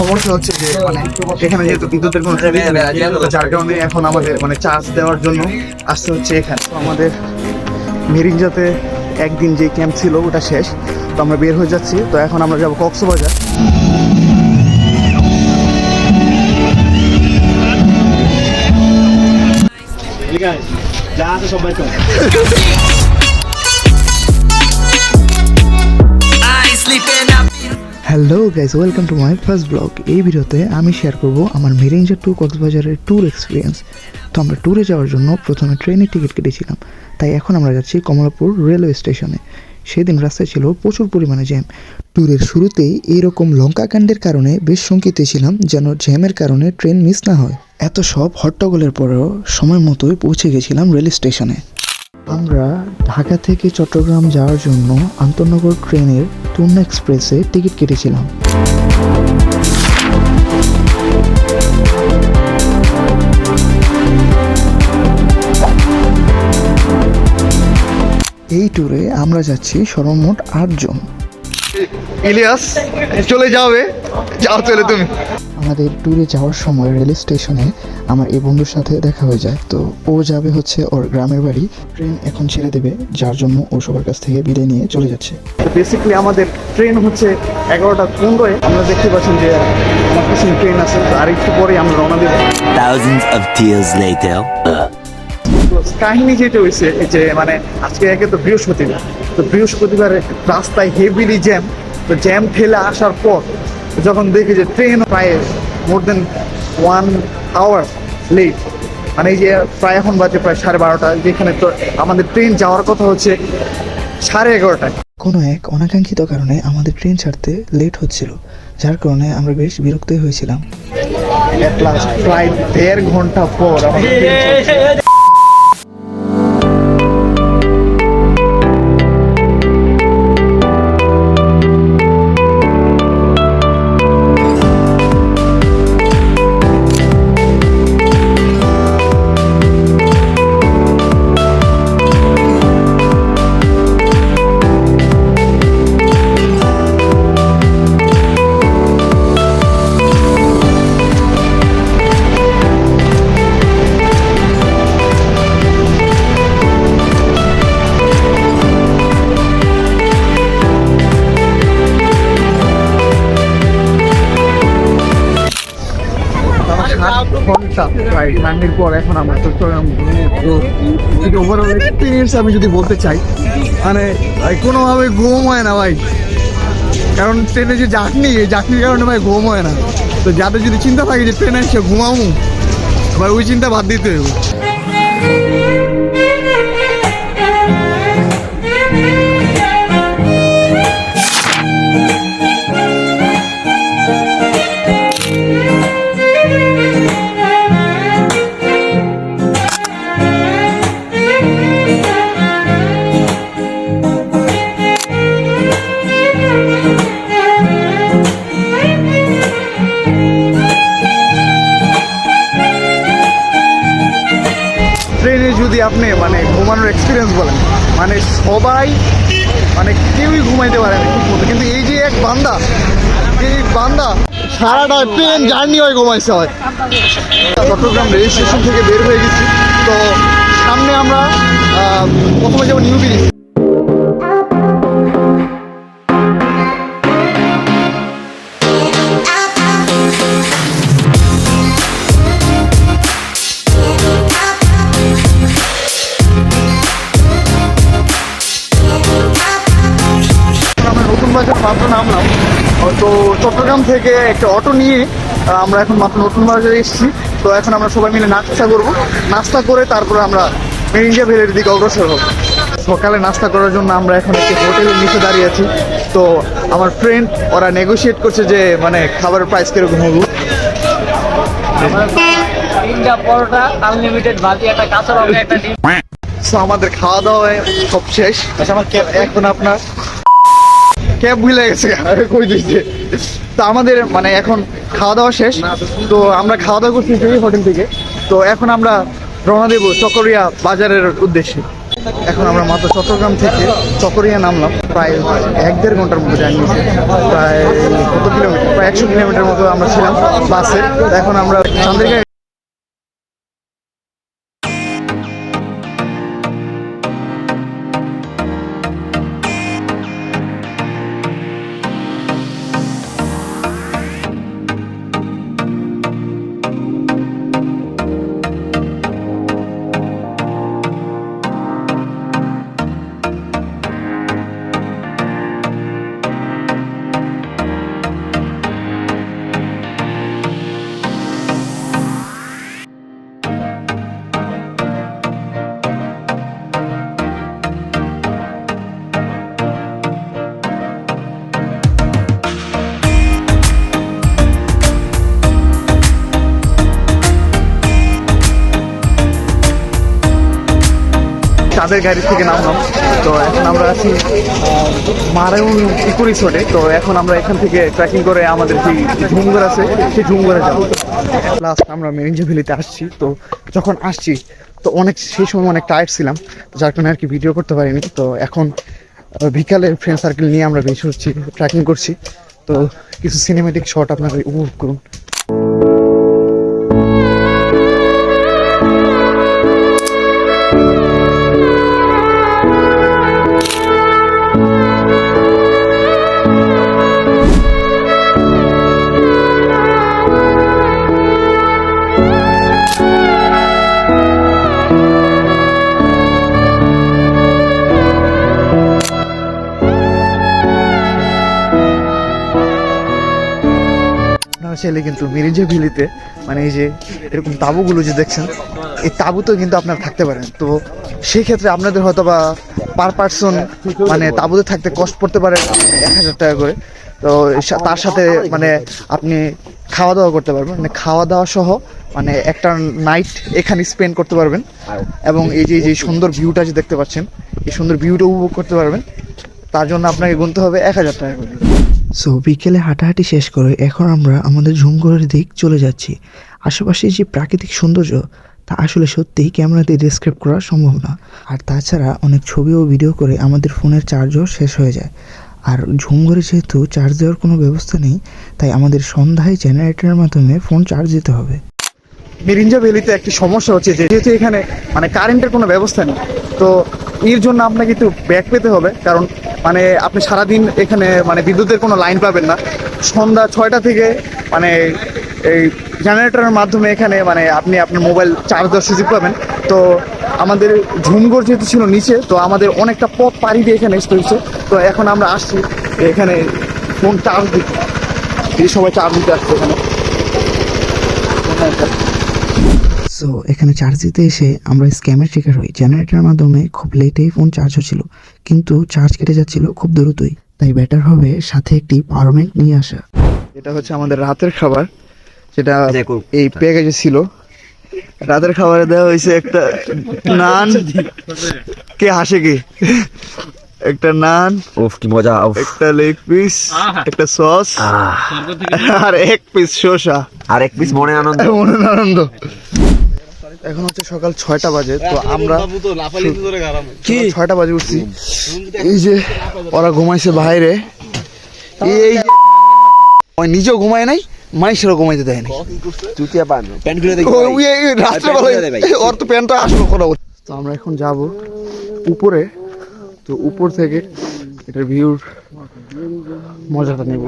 সমস্যা হচ্ছে যে মানে এখানে যেহেতু বিদ্যুতের কোনো সুবিধা যার কারণে এখন আমাদের মানে চার্জ দেওয়ার জন্য আসতে হচ্ছে এখানে। তো আমাদের মেরিঞ্জাতে একদিন যে ক্যাম্প ছিল ওটা শেষ। তো আমরা বের হয়ে যাচ্ছি। তো এখন আমরা যাব Cox's Bazar. Hello guys welcome to my first blog এই ভিডিওতে আমি শেয়ার করব আমার মেরিঞ্জা টু কক্সবাজারের ট্যুর এক্সপিরিয়েন্স তো আমরা ট্যুরে যাওয়ার জন্য প্রথমে ট্রেনের টিকিট কেটেছিলাম। তাই এখন আমরা যাচ্ছি কমলাপুর রেলওয়ে স্টেশনে সেদিন রাস্তায় ছিল প্রচুর পরিমাণে জ্যাম ট্যুরের শুরুতেই এইরকম লঙ্কাকাণ্ডের কারণে বেশ শঙ্কিত ছিলাম যেন জ্যামের কারণে ট্রেন মিস না হয়। এত সব হট্টগোলের পরেও সময় মতোই পৌঁছে গেছিলাম রেল স্টেশনে আমরা ঢাকা থেকে চট্টগ্রাম যাওয়ার জন্য আন্তনগর ট্রেনের টুর্না এক্সপ্রেসে টিকিট কেটেছিলাম। এই ট্যুরে আমরা যাচ্ছি সর্বমোট আটজন। ইলিয়াস, চলে যাবে যাও চলে তুমি। আমাদের ট্যুরে যাওয়ার সময় রেল স্টেশনে আমার এই বন্ধুর সাথে দেখা হয়ে যায়। তো ও যাবে হচ্ছে ওর গ্রামের বাড়ি। ট্রেন এখন ছেড়ে দেবে যার জন্য ও সবার কাছ থেকে বিদায় নিয়ে চলে যাচ্ছে। বেসিক্যালি আমাদের ট্রেন হচ্ছে এগারোটা পনেরোয়। আমরা দেখতে পাচ্ছেন যে আমার পিছনে ট্রেন আছে তো আর একটু পরে আমরা রওনা দেবো। Thousands of tears later. তো কাহিনী যেটা হয়েছে যে মানে আজকে একে তো বৃহস্পতিবার। তো বৃহস্পতিবারে রাস্তায় হেভিলি জ্যাম তো জ্যাম ঠেলে আসার পর যখন দেখি যে ট্রেন প্রায় more than one hour late মানে এই যে প্রায় এখন বাজে প্রায় সাড়ে বারোটা যেখানে তো আমাদের ট্রেন যাওয়ার কথা হচ্ছে সাড়ে এগারোটায়। কোনো এক অনাকাঙ্ক্ষিত কারণে আমাদের ট্রেন ছাড়তে লেট হচ্ছিল যার কারণে আমরা বেশ বিরক্তই হয়েছিলাম। প্রায় দেড় ঘণ্টা পর পর এখন আমি যদি বলতে চাই মানে কোনোভাবে ঘুম হয় না, ভাই। কারণ ট্রেনে যে জার্নি এই জার্নির কারণে ভাই ঘুম হয় না। তো যাদের যদি চিন্তা থাকে যে ট্রেনে এসে ঘুমাবো, ভাই, ওই চিন্তা বাদ দিতে হবে। বান্দা। সারাটা ট্রেন জার্নি হয় ঘুমাইছে হয়। চট্টগ্রাম রেল স্টেশন থেকে বের হয়ে গেছি। তো সামনে আমরা প্রথমে যাব নিউ ব্রিজ চট্টগ্রাম থেকে একটা অটো নিয়ে আমরা এখন মাত্র নতুন বাজারে এসেছি। তো এখন আমরা সবাই মিলে নাস্তা করব। নাস্তা করে তারপরে আমরা মেরিঞ্জা ভেলের দিকে অগ্রসর হব। সকালে নাস্তা করার জন্য আমরা এখন একটি হোটেলের নিচে দাঁড়িয়ে আছি। তো আমার ফ্রেন্ড ওরা নেগোশিয়েট করছে যে মানে খাবারের প্রাইস কীরকম হব। তিনটা পরোটা আনলিমিটেড ভাজি একটা কাঁচা লঙ্কা একটা ডিম। আমাদের খাওয়া দাওয়া সব শেষ। আচ্ছা আমার এখন আপনার ক্যাব ভুলে গেছে কই দিচ্ছে তো আমাদের মানে এখন খাওয়া দাওয়া শেষ। তো আমরা খাওয়া দাওয়া করছি সেই হোটেল থেকে। তো এখন আমরা রওনা দেবো চকরিয়া বাজারের উদ্দেশ্যে। এখন আমরা মাত্র চট্টগ্রাম থেকে চকরিয়া নামলাম। প্রায় এক দেড় ঘণ্টার মতো জার্নি প্রায় কত কিলোমিটার? প্রায় একশো কিলোমিটার মতো আমরা ছিলাম বাসে। এখন আমরা চান্দ্রিকা চাঁদের গাড়ি থেকে নামলাম। তো এখন আমরা আছি মারাউন ইকো রিসোর্টে তো এখন আমরা এখান থেকে ট্রেকিং করে আমাদের যে ঝুমঘর আছে, সেই ঝুমঘরে যাব। লাস্ট আমরা মেরিঞ্জা ভ্যালিতে আসছি। তো যখন আসছি, তো অনেক, সেই সময় অনেক টায়ার্ড ছিলাম, যার কারণে আর কি ভিডিও করতে পারিনি। তো এখন বিকালে ফ্রেন্ড সার্কেল নিয়ে আমরা বেশ হচ্ছি ট্রেকিং করছি। তো কিছু সিনেমেটিক শট আপনারা উপভোগ করুন। চাইলে কিন্তু মিরিঞ্জা ভিলিতে মানে এই যে এরকম তাঁবুগুলো যে দেখছেন, এই তাঁবুতেও কিন্তু আপনারা থাকতে পারেন। তো সেই ক্ষেত্রে আপনাদের হয়তো বা পার পার্সন মানে তাঁবুতে থাকতে কষ্ট পড়তে পারে এক হাজার টাকা করে। তো তার সাথে মানে আপনি খাওয়া দাওয়া করতে পারবেন। মানে খাওয়া দাওয়া সহ মানে একটা নাইট এখানে স্পেন্ড করতে পারবেন। এবং এই যে যে সুন্দর ভিউটা যে দেখতে পাচ্ছেন, এই সুন্দর ভিউটা উপভোগ করতে পারবেন। তার জন্য আপনাকে গুনতে হবে এক হাজার টাকা করে। সো বিকেলে হাঁটাহাঁটি শেষ করে এখন আমরা আমাদের ঝুমঘরের দিক চলে যাচ্ছি। আশেপাশে যে প্রাকৃতিক সৌন্দর্য, তা আসলে সত্যিই ক্যামেরা দিয়ে ডিসক্রাইব করা সম্ভব না। আর তাছাড়া অনেক ছবি ও ভিডিও করে আমাদের ফোনের চার্জও শেষ হয়ে যায়। আর ঝুমঘরে যেহেতু চার্জ দেওয়ার কোনো ব্যবস্থা নেই, তাই আমাদের সন্ধ্যায় জেনারেটরের মাধ্যমে ফোন চার্জ দিতে হবে। মিরিঞ্জা ভ্যালিতে একটি সমস্যা হচ্ছে যেহেতু এখানে মানে কারেন্টের কোনো ব্যবস্থা নেই, তো এর জন্য আপনাকে একটু ব্যাক পেতে হবে, কারণ মানে আপনি সারাদিন এখানে মানে বিদ্যুতের কোনো লাইন পাবেন না। সন্ধ্যা ছয়টা থেকে মানে এই জেনারেটরের মাধ্যমে এখানে মানে আপনি আপনার মোবাইল চার্জ দেওয়ার সুযোগ পাবেন। তো আমাদের ঝুমঘর যেহেতু ছিল নিচে, তো আমাদের অনেকটা পথ পাড়ি দিয়ে এখানে আসতে হয়েছে। তো এখন আমরা আসছি, এখানে ফোন চার্জ দিতে। এই সবাই চার্জ দিতে আসছে এখানে। সো এখানে চার্জ দিতে এসে আমরা স্ক্যামের শিকার হই। জেনারেটরের মাধ্যমে খুব লেটেই ফোন চার্জ হচ্ছিল। কিন্তু চার্জ কেটে যাচ্ছিল খুব দ্রুতই। তাই বেটার হবে সাথে একটি পাওয়ার ব্যাংক নিয়ে আসা। এটা হচ্ছে আমাদের রাতের খাবার। যেটা এই প্যাকেজে ছিল। রাতের খাবারে দেওয়া হয়েছে একটা নান। কে হাসে কি? একটা নান উফ কি মজা উফ। একটা লেগ পিস একটা সস আর এক পিস শসা। আর এক পিস মনে আনন্দ। মনে আনন্দ। এখন হচ্ছে সকাল ছয়টা বাজে তো আমরা কি ছয়টা বাজে উঠছি। এই যে ওরা ঘুমাইছে বাইরে। এই যে ওই নিজেও ঘুমায় নাই মানুষেরও ঘুমাইতে দেয় না চুতিয়া পান। ভাই। ওর তো প্যান্টটা আসলো করা। তো আমরা এখন যাব উপরে তো উপর থেকে এটার ভিউর মজাটা নেব।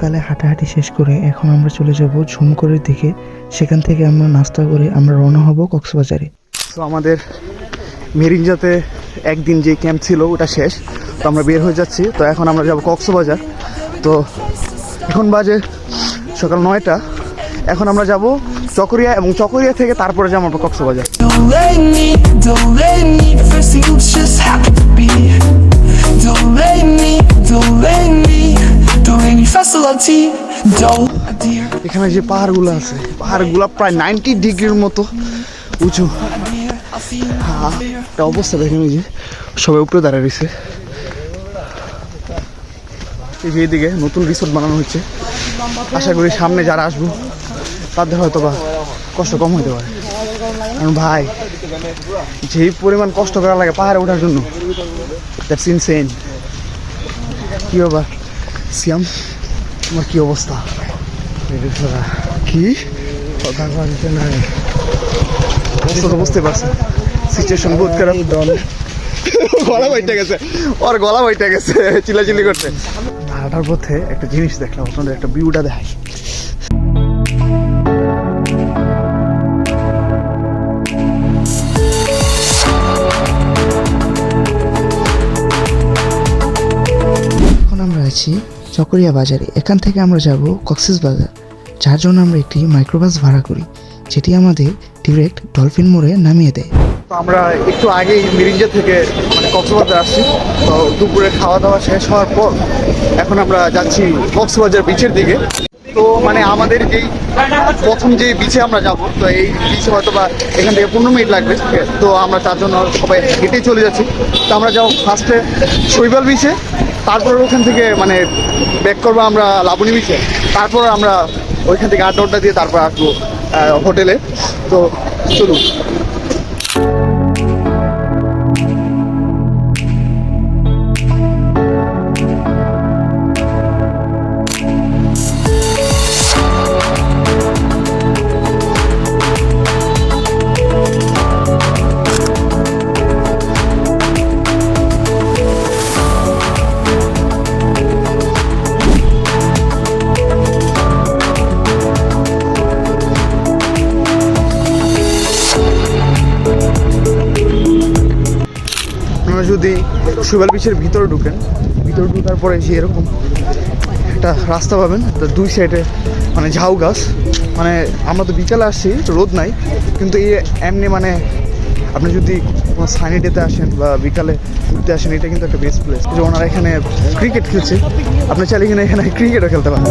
সকালে হাঁটাহাঁটি শেষ করে এখন আমরা চলে যাব ঝুমকরের দিকে। সেখান থেকে আমরা নাস্তা করে আমরা রওনা হব কক্সবাজারে। তো আমাদের মেরিঞ্জাতে একদিন যে ক্যাম্প ছিল ওটা শেষ। তো আমরা বের হয়ে যাচ্ছি। তো এখন আমরা যাব কক্সবাজার। তো এখন বাজে সকাল নয়টা। এখন আমরা যাব চকরিয়া এবং চকরিয়া থেকে তারপরে যাব আমরা Cox's Bazar. Don't let me, don't let me, এখানে যে পাহাড়গুলো আছে পাহাড়গুলো প্রায় নাইনটি ডিগ্রির মতো উঁচু। হ্যাঁ, একটা অবস্থা দেখেন যে সবাই উপরে দাঁড়িয়ে রয়েছে। এই যে এদিকে নতুন রিসোর্ট বানানো হচ্ছে আশা করি সামনে যারা আসব তাদের হয়তো বা কষ্ট কম হতে পারে। কারণ ভাই যেই পরিমাণ কষ্ট করা লাগে পাহাড়ে ওঠার জন্য দ্যাটস ইনসেন কি বাবা সিয়াম তোমার কি অবস্থা? কি? কথা অবস্থা বুঝতে পারছি। সিচুয়েশন বহুত খারাপ। গলা বইটা গেছে। ওর গলা বইটা গেছে। চিলাচিলি করতে হাঁটার পথে একটা জিনিস দেখলাম আপনাদের একটা ভিউটা দেখাই। এখন আমরা আছি চকরিয়া বাজারে। এখান থেকে আমরা যাব কক্সিস বাজার, যার জন্য আমরা একটি মাইক্রোবাস ভাড়া করি, যেটি আমাদের ডিরেক্ট ডলফিন মোড়ে নামিয়ে দেয়। তো আমরা একটু আগেই মিরিঞ্জা থেকে মানে কক্সবাজার আসছি। তো দুপুরে খাওয়া দাওয়া শেষ হওয়ার পর এখন আমরা যাচ্ছি কক্সবাজার বিচের দিকে। তো মানে আমাদের যেই প্রথম যে বিচে আমরা যাব, তো এই বিচে হয়তো বা এখান থেকে পনেরো মিনিট লাগবে। তো আমরা তার জন্য সবাই হেঁটেই চলে যাচ্ছি। তো আমরা যাব ফার্স্টে শৈবাল বিচে তারপর ওখান থেকে মানে ব্যাক করব আমরা লাবণী বিচে তারপর আমরা ওইখান থেকে আড্ডা দিয়ে তারপর আসব হোটেলে তো চলুন। সুবেল বিচের ভিতরে ঢুকেন। ভিতরে ঢুকার পরে যে এরকম একটা রাস্তা পাবেন দুই সাইডে মানে ঝাউ গাছ। মানে আমরা তো বিকালে আসছি রোদ নাই, কিন্তু এই এমনি মানে আপনি যদি সানি ডেতে আসেন বা বিকালে ঘুরতে আসেন, এটা কিন্তু একটা বেস্ট প্লেস যে ওনারা এখানে ক্রিকেট খেলছে, আপনি চাইলে কিনা এখানে ক্রিকেটও খেলতে পারেন।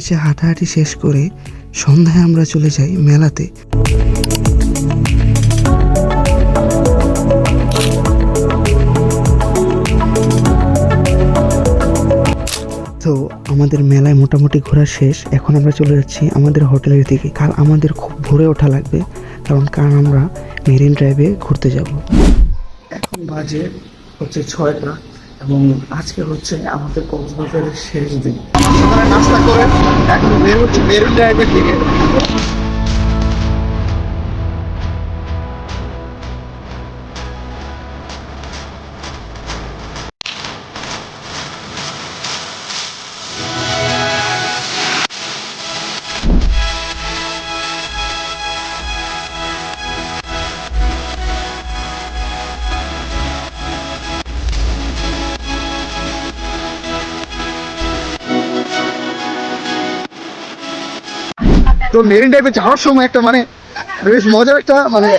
বিচে হাঁটাহাঁটি শেষ করে সন্ধ্যায় আমরা চলে যাই মেলাতে। তো আমাদের মেলায় মোটামুটি ঘোরা শেষ। এখন আমরা চলে যাচ্ছি আমাদের হোটেলের দিকে। কাল আমাদের খুব ভোরে ওঠা লাগবে, কারণ কারণ আমরা মেরিন ড্রাইভে ঘুরতে যাব। এখন বাজে হচ্ছে ছয়টা। এবং আজকে হচ্ছে আমাদের কক্সবাজারের শেষ দিন। নাস্তা করে এখন বের হচ্ছে ড্রাইভের দিকে। তো মেরিন ড্রাইভে যাওয়ার সময় একটা মানে বেশ মজার একটা মানে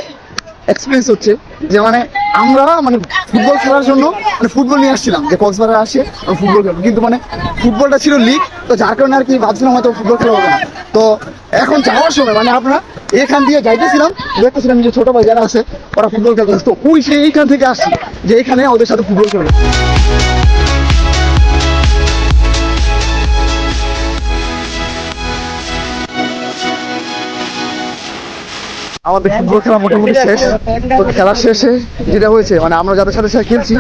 এক্সপিরিয়েন্স হচ্ছে যে মানে আমরা মানে ফুটবল খেলার জন্য মানে ফুটবল নিয়ে আসছিলাম, যে কক্সবাজার আসে ফুটবল খেলব। কিন্তু মানে ফুটবলটা ছিল লিগ তো যার কারণে আর কি ভাবছিলাম হয়তো ফুটবল খেলা হবে না। তো এখন যাওয়ার সময় মানে আমরা এখান দিয়ে যাইতেছিলাম, দেখতেছিলাম যে ছোট ভাই যারা আছে, ওরা ফুটবল খেলতেছে। তো ওই সেই এইখান থেকে আসছি, যে এখানে ওদের সাথে ফুটবল খেলব। আমাদের ফুটবল খেলা মোটামুটি শেষ। তো খেলা শেষে যেটা হয়েছে মানে আমরা যাদের সাথে সাথে খেলছি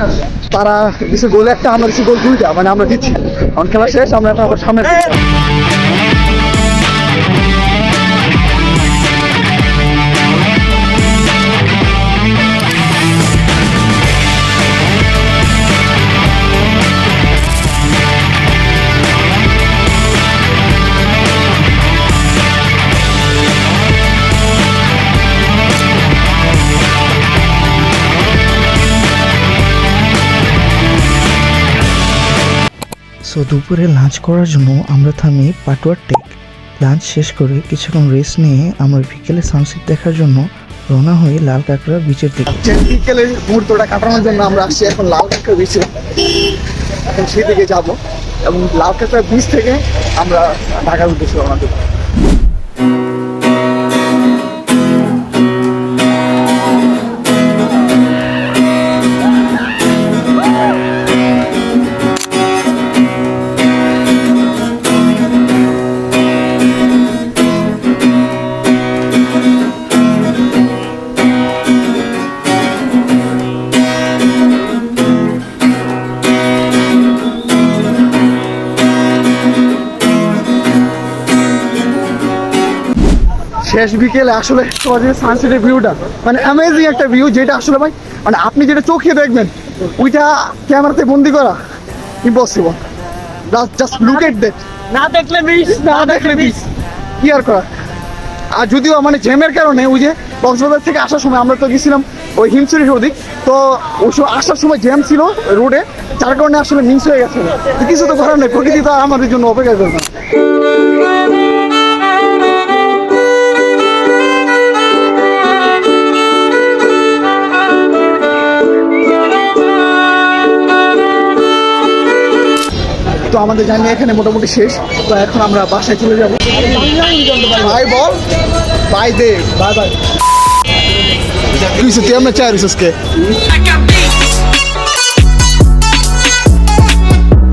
তারা কিছু গোল একটা আমরা কিছু গোল দুইটা মানে আমরা দিচ্ছি। এখন খেলা শেষ আমরা এখন সামনে সো দুপুরে লাঞ্চ করার জন্য আমরা থামি পাটুয়ার টেক লাঞ্চ শেষ করে কিছুক্ষণ রেস্ট নিয়ে আমরা বিকেলে সানসেট দেখার জন্য রওনা হয়ে লাল কাঁকড়া বিচের দিকে। বিকেলে মুহূর্তটা কাটানোর জন্য আমরা আসছি, এখন লাল কাঁকড়া বিচে এখন সেই দিকে যাব এবং লাল কাঁকড়া বিচ থেকে আমরা ঢাকার উদ্দেশ্যে রওনা দেবো। শেষ বিকেলে আসলে তোমাদের সানসেটের ভিউটা মানে অ্যামেজিং একটা ভিউ যেটা আসলে ভাই মানে আপনি যেটা চোখে দেখবেন ওইটা ক্যামেরাতে বন্দি করা impossible just look at that না দেখলে মিস না দেখলে মিস কি আর করা? আর যদিও মানে জ্যামের কারণে ওই যে কক্সবাজার থেকে আসার সময় আমরা তো গেছিলাম ওই হিমসুরির ওদিক তো ওই সময় আসার সময় জ্যাম ছিল রোডে যার কারণে আসলে মিস হয়ে গেছে। কিছু তো করার নেই প্রকৃতি তো আমাদের জন্য অপেক্ষা করবে না। তো আমাদের জানি এখানে মোটামুটি শেষ। তো এখন আমরা বাসায় চলে যাব। বাই বল। বাই দে বাই বাই তুই আমরা চাই রিসোর্সকে